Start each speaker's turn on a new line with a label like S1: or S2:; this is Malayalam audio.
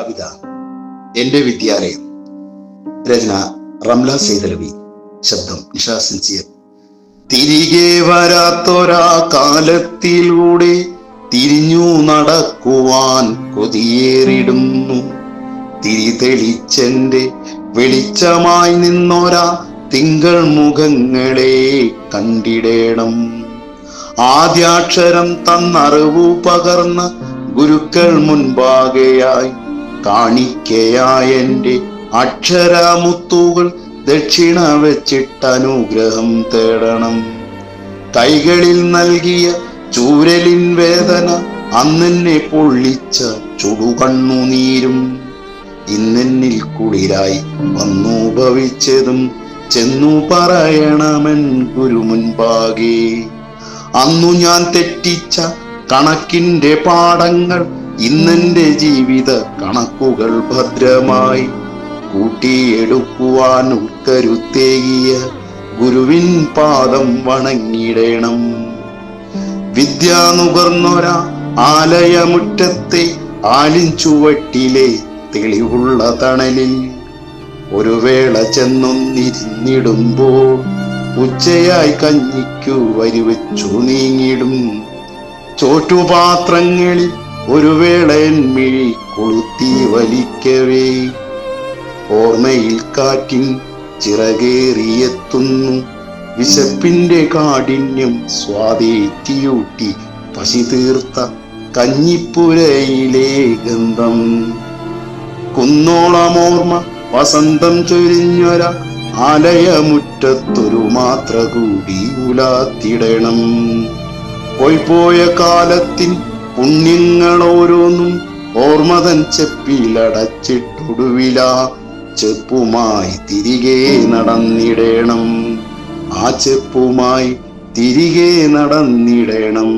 S1: കവിത എന്റെ വിദ്യാലയം. രചന റംല സൈതലവി. ശബ്ദം നിഷ സിൻസിയർ. തിരികെ വരാത്തൊരാ കാലത്തിലൂടെ തിരിഞ്ഞു നടക്കുവാൻ കൊതിയേറിടുന്നു. തിരി തെളിച്ചെന്റെ വെളിച്ചമായി നിന്നൊരാ തിങ്കൾ മുഖങ്ങളെ കണ്ടിടേണം. ആദ്യാക്ഷരം തന്നറിവു പകർന്ന ഗുരുക്കൾ മുൻപാകെയായി കാണിക്കയായ അക്ഷരാമുത്തുകൾ അക്ഷരമുത്തുകൾ. ദക്ഷിണ വെച്ചിട്ട് അനുഗ്രഹം തേടണം. കൈകളിൽ നൽകിയ ചൂരലിൻ വേദന അന്നെന്നെ പൊള്ളിച്ച ചുടുകണ്ണുനീരും ഇന്നെന്നിൽ കുളിരായി വന്നു ഭവിച്ചതും ചെന്നു പറയണമെൻ ഗുരു മുൻപാകെ അന്നു ഞാൻ തെറ്റിച്ച കണക്കിന്റെ പാഠങ്ങൾ ഇന്നെന്റെ ജീവിത കണക്കുകൾ ഭദ്രമായി കൂട്ടിയെടുക്കുവാൻ ഉൾക്കരുത്തേകിയ ഗുരുവിൻ പാദം വണങ്ങിടേണം വിദ്യ നുകർന്നൊരാ ആലയമുറ്റത്തെ ആലിൻചുവട്ടിലെ തെളിവുള്ള തണലിൽ ഒരു വേള ചെന്നൊന്നിരുന്നിടുമ്പോൾ ഉച്ചയായി കഞ്ഞിക്കു വരിവെച്ചു നീങ്ങിടും ചോറ്റുപാത്രങ്ങളിൽ ഒരു വേള മിഴി കൊളുത്തി വലിക്കവേ. ഓർമ്മയിൽ കാറ്റിൻ ചിറകേറിയെത്തുന്നു. വിശപ്പിന്റെ കാഠിന്യം സ്വാതേറ്റിയൂട്ടി പശി തീർത്ത കഞ്ഞിപ്പുരയിലെ ഗന്ധം. കുന്നോളമോർമ്മ വസന്തം ചൊരിഞ്ഞൊര ആലയമുറ്റത്തൊരു മാത്ര കൂടി ഉലാത്തിടണം. പോയ കാലത്തിൻ പുണ്യങ്ങൾ ഓരോന്നും ഓർമ്മതൻ ചെപ്പിലടച്ചിട്ടൊടുവില ചെപ്പുമായി തിരികെ നടന്നിടേണം. ആ ചെപ്പുമായി തിരികെ നടന്നിടണം.